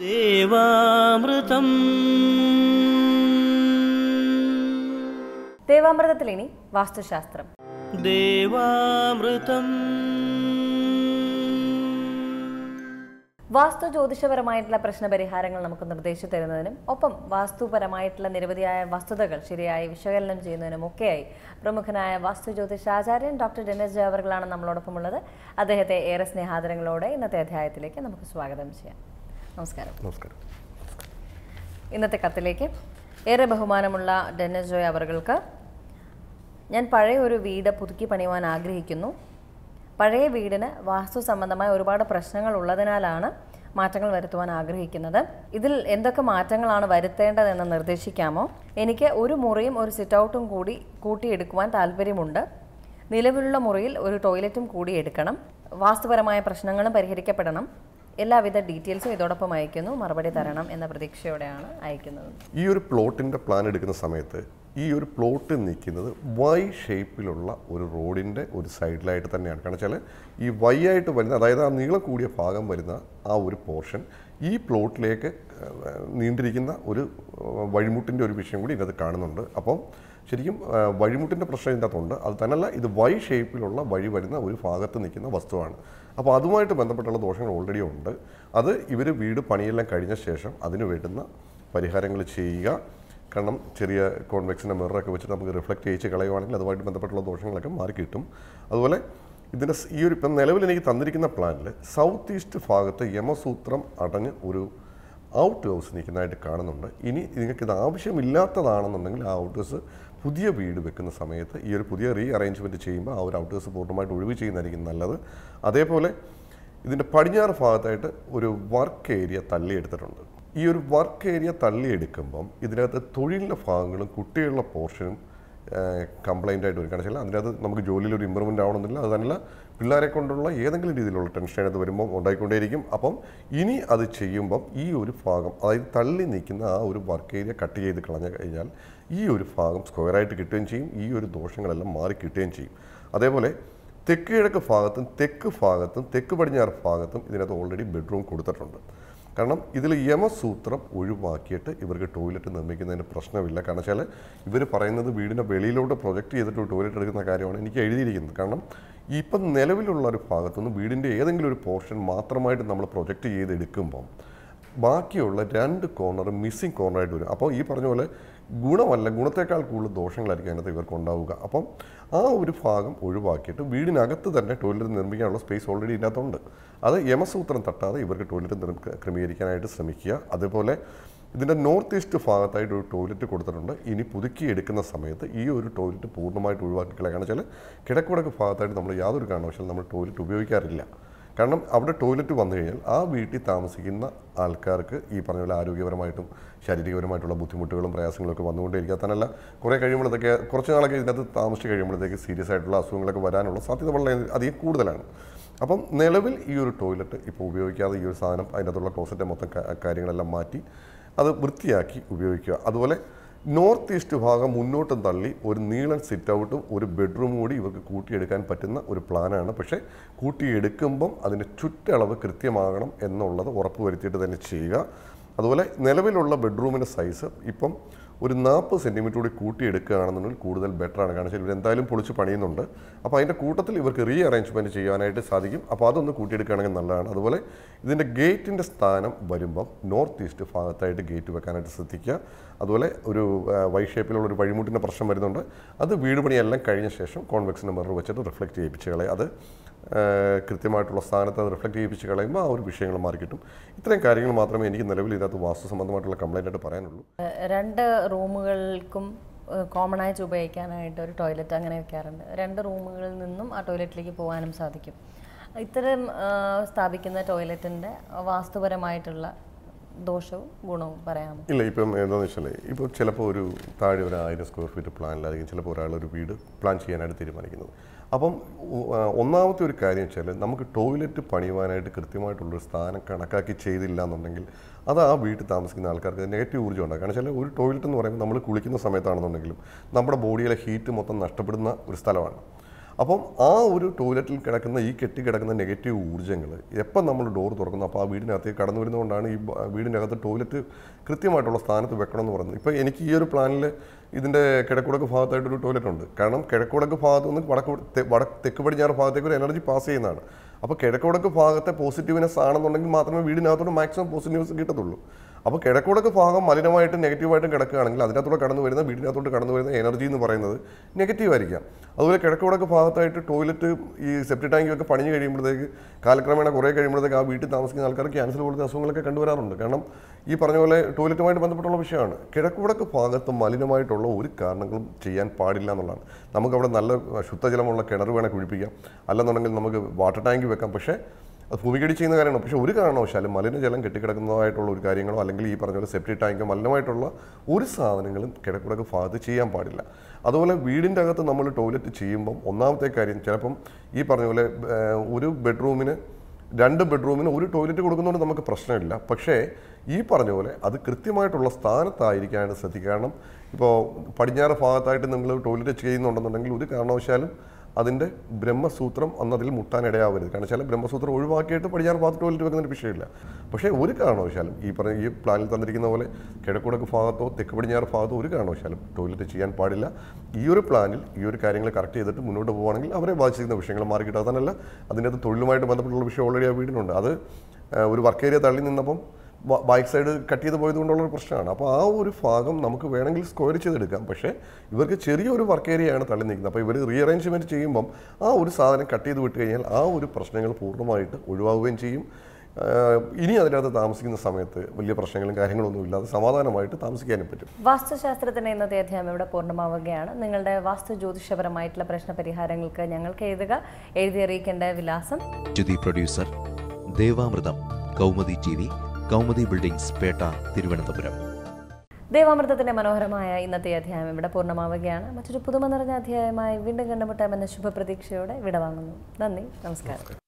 ദേവാമൃതം. ദേവാമൃതത്തിൽ ഇനി വാസ്തുശാസ്ത്രം. ദേവാമൃതം. വാസ്തു ജ്യോതിഷപരമായിട്ടുള്ള പ്രശ്നപരിഹാരങ്ങൾ നമുക്ക് നിർദ്ദേശിച്ചു തരുന്നതിനും ഒപ്പം വാസ്തുപരമായിട്ടുള്ള നിരവധിയായ വസ്തുതകൾ ശരിയായി വിശകലനം ചെയ്യുന്നതിനും ഒക്കെയായി പ്രമുഖനായ വാസ്തു ജ്യോതിഷാചാര്യൻ ഡോക്ടർ ഡെന്നിസ് ജാവർകളാണ് നമ്മളോടൊപ്പം ഉള്ളത് അദ്ദേഹത്തെ ഏറെ സ്നേഹാദരങ്ങളോടെ ഇന്നത്തെ അധ്യായത്തിലേക്ക് നമുക്ക് സ്വാഗതം ചെയ്യാം. നമസ്കാരം. നമസ്കാരം. ഇന്നത്തെ കത്തിലേക്ക് ഏറെ ബഹുമാനമുള്ള ഡെന്നസ് ജോയ് അവർക്ക് ഞാൻ പഴയ ഒരു വീട് പുതുക്കി പണിയുവാൻ ആഗ്രഹിക്കുന്നു. പഴയ വീടിന് വാസ്തു സംബന്ധമായ ഒരുപാട് പ്രശ്നങ്ങൾ ഉള്ളതിനാലാണ് മാറ്റങ്ങൾ വരുത്തുവാൻ ആഗ്രഹിക്കുന്നത്. ഇതിൽ എന്തൊക്കെ മാറ്റങ്ങളാണ് വരുത്തേണ്ടതെന്ന് നിർദ്ദേശിക്കാമോ? എനിക്ക് ഒരു മുറിയും ഒരു സിറ്റ് ഔട്ടും കൂടി കൂട്ടിയെടുക്കുവാൻ താല്പര്യമുണ്ട്. നിലവിലുള്ള മുറിയിൽ ഒരു ടോയ്ലറ്റും കൂടി എടുക്കണം. വാസ്തുപരമായ പ്രശ്നങ്ങളും പരിഹരിക്കപ്പെടണം. എല്ലാവിധ ഡീറ്റെയിൽസും ഇതോടൊപ്പം അയക്കുന്നു മറുപടി തരണം എന്ന പ്രതീക്ഷയോടെയാണ് അയക്കുന്നത്. ഈ ഒരു പ്ലോട്ടിന്റെ പ്ലാൻ എടുക്കുന്ന സമയത്ത് ഈ ഒരു പ്ലോട്ട് നിൽക്കുന്നത് വൈ ഷേപ്പിലുള്ള ഒരു റോഡിന്റെ ഒരു സൈഡിലായിട്ട് തന്നെയാണ്. കാരണം വെച്ചാൽ ഈ വൈ ആയിട്ട് വരുന്ന അതായത് ആ നീളം കൂടിയ ഭാഗം വരുന്ന ആ ഒരു പോർഷൻ ഈ പ്ലോട്ടിലേക്ക് നീണ്ടിരിക്കുന്ന ഒരു വഴിമുട്ടിന്റെ ഒരു വിഷയം കൂടി ഇതിനകത്ത് കാണുന്നുണ്ട്. അപ്പം ശരിക്കും വഴിമുട്ടിന്റെ പ്രശ്നം ഇതിന്റെ അകത്തുണ്ട് അത് തന്നെയല്ല ഇത് വൈ ഷേപ്പിലുള്ള വഴി വരുന്ന ഒരു ഭാഗത്ത് നിൽക്കുന്ന വസ്തുവാണ്. അപ്പോൾ അതുമായിട്ട് ബന്ധപ്പെട്ടുള്ള ദോഷങ്ങൾ ഓൾറെഡി ഉണ്ട്. അത് ഇവർ വീട് പണിയെല്ലാം കഴിഞ്ഞ ശേഷം അതിന് വേണ്ടുന്ന പരിഹാരങ്ങൾ ചെയ്യുക. കാരണം ചെറിയ കോൺവെക്സിന്റെ മിററൊക്കെ വെച്ചിട്ട് നമുക്ക് റിഫ്ലക്റ്റ് ചെയ്യിച്ച് കളയുവാണെങ്കിൽ അതുമായിട്ട് ബന്ധപ്പെട്ടുള്ള ദോഷങ്ങളൊക്കെ മാറി കിട്ടും. അതുപോലെ ഇതിന്റെ ഈ ഒരു ഇപ്പം നിലവിൽ എനിക്ക് തന്നിരിക്കുന്ന പ്ലാനിൽ സൗത്ത് ഈസ്റ്റ് ഭാഗത്ത് യമസൂത്രം അടഞ്ഞ് ഒരു ഔട്ട് ഹൗസ് നിൽക്കുന്നതായിട്ട് കാണുന്നുണ്ട്. ഇനി നിങ്ങൾക്ക് ഇത് ആവശ്യമില്ലാത്തതാണെന്നുണ്ടെങ്കിൽ ആ ഔട്ട് ഹൗസ് പുതിയ വീട് വെക്കുന്ന സമയത്ത് ഈ ഒരു പുതിയ റീ അറേഞ്ച്മെന്റ് ചെയ്യുമ്പോൾ ആ ഒരു ഔട്ടേഴ്സ് പൂർണമായിട്ട് ഒഴിവ് ചെയ്യുന്നതായിരിക്കും നല്ലത്. അതേപോലെ ഇതിന്റെ പടിഞ്ഞാറ് ഭാഗത്തായിട്ട് ഒരു വർക്ക് ഏരിയ തള്ളിയെടുത്തിട്ടുണ്ട്. ഈ ഒരു വർക്ക് ഏരിയ തള്ളിയെടുക്കുമ്പം ഇതിനകത്ത് തൊഴിലിന്റെ ഭാഗങ്ങളും കുട്ടികളുടെ പോർഷനും കംപ്ലൈന്റ് ആയിട്ട് വരും. കാരണം അതിനകത്ത് നമുക്ക് ജോലിയിൽ ഒരു ഇമ്പ്രൂവ്മെന്റ് ആവണമെന്നില്ല. അത് തന്നെയല്ല പിള്ളേരെ കൊണ്ടുള്ള ഏതെങ്കിലും രീതിയിലുള്ള ടെൻഷൻ അത് വരുമ്പോൾ ഉണ്ടായിക്കൊണ്ടേയിരിക്കും. അപ്പം ഇനി അത് ചെയ്യുമ്പം ഈ ഒരു ഭാഗം അതായത് തള്ളി നിൽക്കുന്ന ആ ഒരു വർക്ക് ഏരിയ കട്ട് ചെയ്ത് കളഞ്ഞു കഴിഞ്ഞാൽ ഈ ഒരു ഭാഗം സ്ക്വയറായിട്ട് കിട്ടുകയും ചെയ്യും. ഈ ഒരു ദോഷങ്ങളെല്ലാം മാറി കിട്ടുകയും ചെയ്യും. അതേപോലെ തെക്ക് കിഴക്ക് ഭാഗത്തും തെക്ക് ഭാഗത്തും തെക്ക് പടിഞ്ഞാറ് ഭാഗത്തും ഇതിനകത്ത് ഓൾറെഡി ബെഡ്റൂം കൊടുത്തിട്ടുണ്ട്. കാരണം ഇതിൽ യമസൂത്രം ഒഴിവാക്കിയിട്ട് ഇവർക്ക് ടോയ്ലറ്റ് നിർമ്മിക്കുന്നതിന് പ്രശ്നമില്ല. കാരണം വെച്ചാൽ ഇവർ പറയുന്നത് വീടിന്റെ വെളിയിലോട്ട് പ്രൊജക്റ്റ് ചെയ്തിട്ട് ടോയ്ലറ്റ് എടുക്കുന്ന കാര്യമാണ് എനിക്ക് എഴുതിയിരിക്കുന്നത്. കാരണം ഇപ്പം നിലവിലുള്ള ഒരു ഭാഗത്തുനിന്ന് വീടിന്റെ ഏതെങ്കിലും ഒരു പോർഷൻ മാത്രമായിട്ട് നമ്മൾ പ്രൊജക്റ്റ് ചെയ്ത് എടുക്കുമ്പം ബാക്കിയുള്ള രണ്ട് കോർണർ മിസ്സിങ് കോർണറായിട്ട് വരും. അപ്പോൾ ഈ പറഞ്ഞ പോലെ ഗുണമല്ല ഗുണത്തേക്കാൾ കൂടുതൽ ദോഷങ്ങളായിരിക്കും അതിനകത്ത് ഇവർക്ക് ഉണ്ടാവുക. അപ്പം ആ ഒരു ഭാഗം ഒഴിവാക്കിയിട്ട് വീടിനകത്ത് തന്നെ ടോയ്ലറ്റ് നിർമ്മിക്കാനുള്ള സ്പേസ് ഓൾറെഡി ഇതിനകത്തുണ്ട്. അത് യമസൂത്രം തട്ടാതെ ഇവർക്ക് ടോയ്ലറ്റ് ക്രമീകരിക്കാനായിട്ട് ശ്രമിക്കുക. അതുപോലെ ഇതിന്റെ നോർത്ത് ഈസ്റ്റ് ഭാഗത്തായിട്ട് ഒരു ടോയ്ലറ്റ് കൊടുത്തിട്ടുണ്ട്. ഇനി പുതുക്കി എടുക്കുന്ന സമയത്ത് ഈ ഒരു ടോയ്ലറ്റ് പൂർണമായിട്ട് ഒഴിവാക്കി കളയുക കാരണം വെച്ചാൽ കിഴക്കുവടക്ക് ഭാഗത്തായിട്ട് നമ്മൾ യാതൊരു കാരണവശാലും നമ്മൾ ടോയ്ലറ്റ് ഉപയോഗിക്കാറില്ല. കാരണം അവിടെ ടോയ്ലറ്റ് വന്നു കഴിഞ്ഞാൽ ആ വീട്ടിൽ താമസിക്കുന്ന ആൾക്കാർക്ക് ഈ പറഞ്ഞ പോലെ ആരോഗ്യപരമായിട്ടും ശാരീരികപരമായിട്ടുള്ള ബുദ്ധിമുട്ടുകളും പ്രയാസങ്ങളൊക്കെ വന്നുകൊണ്ടേയിരിക്കുക തന്നല്ല കുറേ കഴിയുമ്പോഴത്തേക്ക് കുറച്ച് നാളൊക്കെ ഇതിനകത്ത് താമസിച്ച് കഴിയുമ്പോഴത്തേക്ക് സീരിയസ് ആയിട്ടുള്ള അസുഖങ്ങളൊക്കെ വരാനുള്ള സാധ്യത വളരെ അധികം കൂടുതലാണ്. അപ്പം നിലവിൽ ഈ ഒരു ടോയ്ലറ്റ് ഇപ്പോൾ ഉപയോഗിക്കാതെ ഈ ഒരു സാധനം അതിനകത്തുള്ള ക്ലോസറ്റ് മൊത്തം കാര്യങ്ങളെല്ലാം മാറ്റി അത് വൃത്തിയാക്കി ഉപയോഗിക്കുക. അതുപോലെ നോർത്ത് ഈസ്റ്റ് ഭാഗം മുന്നോട്ടും തള്ളി ഒരു നീളൻ സിറ്റ് ഔട്ടും ഒരു ബെഡ്റൂം കൂടി ഇവർക്ക് കൂട്ടിയെടുക്കാൻ പറ്റുന്ന ഒരു പ്ലാനാണ് പക്ഷേ കൂട്ടിയെടുക്കുമ്പം അതിന്റെ ചുറ്റളവ് കൃത്യമാകണം എന്നുള്ളത് ഉറപ്പുവരുത്തിയിട്ട് തന്നെ ചെയ്യുക. അതുപോലെ നിലവിലുള്ള ബെഡ്റൂമിന്റെ സൈസ് ഇപ്പം ഒരു നാൽപ്പത് സെന്റിമീറ്റർ കൂടി കൂട്ടിയെടുക്കുകയാണെന്നുണ്ടെങ്കിൽ കൂടുതൽ ബെറ്ററാണ് കാരണം ഇവർ എന്തായാലും പൊളിച്ച് പണിയുന്നുണ്ട്. അപ്പോൾ അതിന്റെ കൂട്ടത്തിൽ ഇവർക്ക് റീ അറേഞ്ച്മെന്റ് ചെയ്യാനായിട്ട് സാധിക്കും. അപ്പോൾ അതൊന്ന് കൂട്ടിയെടുക്കുകയാണെങ്കിൽ നല്ലതാണ്. അതുപോലെ ഇതിന്റെ ഗേറ്റിന്റെ സ്ഥാനം വരുമ്പം നോർത്ത് ഈസ്റ്റ് ഭാഗത്തായിട്ട് ഗേറ്റ് വെക്കാനായിട്ട് ശ്രദ്ധിക്കുക. അതുപോലെ ഒരു വൈ ഷേപ്പിലുള്ള ഒരു വഴിമുട്ടിന്റെ പ്രശ്നം വരുന്നുണ്ട്. അത് വീട് പണിയെല്ലാം കഴിഞ്ഞ ശേഷം കോൺവെക്സിന്റെ മിറർ വെച്ചിട്ട് റിഫ്ലക്റ്റ് ചെയ്യിപ്പിച്ച് കളയുക. അത് കൃത്യമായിട്ടുള്ള സ്ഥാനത്ത് അത് റിഫ്ലക്റ്റ് ചെയ്യിപ്പിച്ച് കളയുമ്പോൾ ആ ഒരു വിഷയങ്ങൾ മാറി കിട്ടും. ഇത്രയും കാര്യങ്ങൾ മാത്രമേ എനിക്ക് നിലവിൽ ഇതിനകത്ത് വാസ്തു സംബന്ധമായിട്ടുള്ള കംപ്ലൈന്റ് ആയിട്ട് പറയാനുള്ളൂ. രണ്ട് റൂമുകൾക്കും കോമൺ ആയിട്ട് ഉപയോഗിക്കാനായിട്ട് ഒരു ടോയ്ലറ്റ് അങ്ങനെ വെക്കാറുണ്ട്. രണ്ട് റൂമുകളിൽ നിന്നും ആ ടോയ്ലറ്റിലേക്ക് പോകാനും സാധിക്കും. ഇത്തരം സ്ഥാപിക്കുന്ന ടോയ്ലറ്റിന്റെ വാസ്തുപരമായിട്ടുള്ള ദോഷവും ഗുണവും പറയാമോ? ഇല്ല ഇപ്പം എന്താണെന്ന് വെച്ചാൽ ഇപ്പോൾ ചിലപ്പോൾ ഒരു താഴെ ഒരു ആയിരം സ്ക്വയർ ഫീറ്റ് പ്ലാനിലായിരിക്കും ചിലപ്പോൾ ഒരാൾ ഒരു വീട് പ്ലാൻ ചെയ്യാനായിട്ട് തീരുമാനിക്കുന്നത് അപ്പം ഒന്നാമത്തെ ഒരു കാര്യം വെച്ചാൽ നമുക്ക് ടോയ്ലറ്റ് പണിയുവാനായിട്ട് കൃത്യമായിട്ടുള്ളൊരു സ്ഥാനം കണക്കാക്കി ചെയ്തില്ല എന്നുണ്ടെങ്കിൽ അത് ആ വീട്ടിൽ താമസിക്കുന്ന ആൾക്കാർക്ക് നെഗറ്റീവ് ഊർജം ഉണ്ടാകും കാരണം വെച്ചാൽ ഒരു ടോയ്ലറ്റ് എന്ന് പറയുമ്പോൾ നമ്മൾ കുളിക്കുന്ന സമയത്താണെന്നുണ്ടെങ്കിലും നമ്മുടെ ബോഡിയിലെ ഹീറ്റ് മൊത്തം നഷ്ടപ്പെടുന്ന ഒരു സ്ഥലമാണ്. അപ്പം ആ ഒരു ടോയ്ലറ്റിൽ കിടക്കുന്ന ഈ കെട്ടി കിടക്കുന്ന നെഗറ്റീവ് ഊർജങ്ങൾ എപ്പം നമ്മൾ ഡോർ തുറക്കുന്നു? അപ്പോൾ ആ വീടിനകത്തേക്ക് കടന്നു വരുന്നതുകൊണ്ടാണ് ഈ വീടിനകത്ത് ടോയ്ലറ്റ് കൃത്യമായിട്ടുള്ള സ്ഥാനത്ത് വെക്കണം എന്ന് പറയുന്നത്. ഇപ്പോൾ എനിക്ക് ഈ ഒരു പ്ലാനിൽ ഇതിന്റെ കിഴക്കുടക്ക് ഭാഗത്തായിട്ടൊരു ടോയ്ലറ്റ് ഉണ്ട്. കാരണം കിഴക്കുടക്ക് ഭാഗത്ത് നിന്ന് വടക്ക് വടക്ക് തെക്ക് പടിഞ്ഞാറ് ഭാഗത്തേക്ക് ഒരു എനർജി പാസ് ചെയ്യുന്നതാണ്. അപ്പോൾ കിഴക്കുടക്ക് ഭാഗത്തെ പോസിറ്റീവ്നെസ് ആണെന്നുണ്ടെങ്കിൽ മാത്രമേ വീടിനകത്തോട് മാക്സിമം പോസിറ്റീവ്നെസ് കിട്ടത്തുള്ളൂ. അപ്പോൾ കിഴക്കുടക്ക് ഭാഗം മലിനമായിട്ടും നെഗറ്റീവായിട്ടും കിടക്കുകയാണെങ്കിൽ അതിനകത്തൂടെ കടന്നു വരുന്ന വീടിനകത്തോട്ട് കടന്നു വരുന്ന എനർജി എന്ന് പറയുന്നത് നെഗറ്റീവ് ആയിരിക്കാം. അതുപോലെ കിഴക്കുടക്ക് ഭാഗത്തായിട്ട് ടോയ്ലറ്റ് ഈ സെപ്റ്റി ടാങ്കൊക്കെ പണിഞ്ഞ് കഴിയുമ്പോഴത്തേക്ക് കാലക്രമേണ കുറേ കഴിയുമ്പോഴത്തേക്ക് ആ വീട്ടിൽ താമസിക്കുന്ന ആൾക്കാർക്ക് ക്യാൻസർ പോലത്തെ അസുഖങ്ങളൊക്കെ കണ്ടുവരാറുണ്ട്. കാരണം ഈ പറഞ്ഞ പോലെ ടോയ്ലറ്റുമായിട്ട് ബന്ധപ്പെട്ടുള്ള വിഷയമാണ്. കിഴക്കുവടക്ക് ഭാഗത്ത് മലിനമായിട്ടുള്ള ഒരു കാരണങ്ങളും ചെയ്യാൻ പാടില്ല എന്നുള്ളതാണ്. നമുക്കവിടെ നല്ല ശുദ്ധജലമുള്ള കിണർ വേണേൽ കുഴിപ്പിക്കാം. അല്ലെന്നുണ്ടെങ്കിൽ നമുക്ക് വാട്ടർ ടാങ്ക് വെക്കാം. പക്ഷേ അത് ഭൂമികടി ചെയ്യുന്ന കാര്യമാണ്. പക്ഷേ ഒരു കാരണവശാലും മലിനജലം കെട്ടിക്കിടക്കുന്നതായിട്ടുള്ള ഒരു കാര്യങ്ങളോ അല്ലെങ്കിൽ ഈ പറഞ്ഞ പോലെ സെപ്റ്റി ടാങ്കോ മലിനമായിട്ടുള്ള ഒരു സാധനങ്ങളും കിടക്കിടക്ക് ഭാഗത്ത് ചെയ്യാൻ പാടില്ല. അതുപോലെ വീടിന്റെ അകത്ത് നമ്മൾ ടോയ്ലറ്റ് ചെയ്യുമ്പം ഒന്നാമത്തെ കാര്യം ചിലപ്പം ഈ പറഞ്ഞ പോലെ ഒരു ബെഡ്റൂമിന് രണ്ട് ബെഡ്റൂമിന് ഒരു ടോയ്ലറ്റ് കൊടുക്കുന്നതുകൊണ്ട് നമുക്ക് പ്രശ്നമില്ല. പക്ഷേ ഈ പറഞ്ഞ പോലെ അത് കൃത്യമായിട്ടുള്ള സ്ഥാനത്തായിരിക്കാനായിട്ട് ശ്രദ്ധിക്കുക കാരണം ഇപ്പോൾ പടിഞ്ഞാറ് ഭാഗത്തായിട്ട് നിങ്ങൾ ടോയ്ലറ്റ് ചെയ്യുന്നുണ്ടെന്നുണ്ടെങ്കിൽ ഒരു കാരണവശാലും അതിന്റെ ബ്രഹ്മസൂത്രം അന്നതിൽ മുട്ടാൻ ഇടയാവരുത്. കാരണം വെച്ചാൽ ബ്രഹ്മസൂത്രം ഒഴിവാക്കിയിട്ട് പടിഞ്ഞാറ് ഭാഗത്ത് ടോയ്ലറ്റ് വെക്കുന്നതിന് വിഷയമില്ല. പക്ഷേ ഒരു കാരണവശാലും ഈ പറഞ്ഞ ഈ പ്ലാനിൽ തന്നിരിക്കുന്ന പോലെ കിഴക്കുടക്ക് ഭാഗത്തോ തെക്ക് പടിഞ്ഞാറ് ഭാഗത്തോ ഒരു കാരണവശാലും ടോയ്ലറ്റ് ചെയ്യാൻ പാടില്ല. ഈ ഒരു പ്ലാനിൽ ഈ ഒരു കാര്യങ്ങൾ കറക്റ്റ് ചെയ്തിട്ട് മുന്നോട്ട് പോകുകയാണെങ്കിൽ അവരെ ബാധിച്ചിരിക്കുന്ന വിഷയങ്ങൾ മാറി കിട്ടാത്തതല്ല. അതിന്റെ അത് തൊഴിലുമായിട്ട് ബന്ധപ്പെട്ടുള്ള വിഷയം ഓൾറെഡി ആ വീടിനുണ്ട്. അത് ഒരു വർക്ക് ഏരിയ തള്ളി നിന്നപ്പം ബാക്ക് സൈഡ് കട്ട് ചെയ്ത് പോയത് കൊണ്ടുള്ള ഒരു പ്രശ്നമാണ്. അപ്പോൾ ആ ഒരു ഭാഗം നമുക്ക് വേണമെങ്കിൽ സ്ക്വയർ ചെയ്തെടുക്കാം. പക്ഷേ ഇവർക്ക് ചെറിയൊരു വർക്ക് ഏരിയയാണ് തള്ളി നിൽക്കുന്നത്. അപ്പോൾ ഇവർ റീഅറേഞ്ച്മെന്റ് ചെയ്യുമ്പം ആ ഒരു സാധനം കട്ട് ചെയ്ത് വിട്ട് കഴിഞ്ഞാൽ ആ ഒരു പ്രശ്നങ്ങൾ പൂർണമായിട്ട് ഒഴിവാകുകയും ചെയ്യും. ഇനി അതിനകത്ത് താമസിക്കുന്ന സമയത്ത് വലിയ പ്രശ്നങ്ങളും കാര്യങ്ങളൊന്നും ഇല്ലാതെ സമാധാനമായിട്ട് താമസിക്കാനും പറ്റും. വാസ്തുശാസ്ത്രത്തിന്റെ ഇന്നത്തെ അധ്യായം ഇവിടെ പൂർണമാവുകയാണ്. നിങ്ങളുടെ വാസ്തു ജ്യോതിഷപരമായിട്ടുള്ള പ്രശ്ന പരിഹാരങ്ങൾക്ക് ഞങ്ങൾക്ക് എഴുതുക. എഴുതി അറിയിക്കേണ്ട വിലാസം. Producer Devamritham Kaumudi T V. Kaumudi buildings Pettah Thiruvananthapuram. ദേവാമൃതത്തിന്റെ മനോഹരമായ ഇന്നത്തെ അധ്യായം ഇവിടെ പൂർണമാവുകയാണ്. മറ്റൊരു പുതുമ നിറഞ്ഞ അധ്യായമായി വീണ്ടും കണ്ടുമുട്ടാമെന്ന ശുഭപ്രതീക്ഷയോടെ വിടവാങ്ങുന്നു. നന്ദി നമസ്കാരം.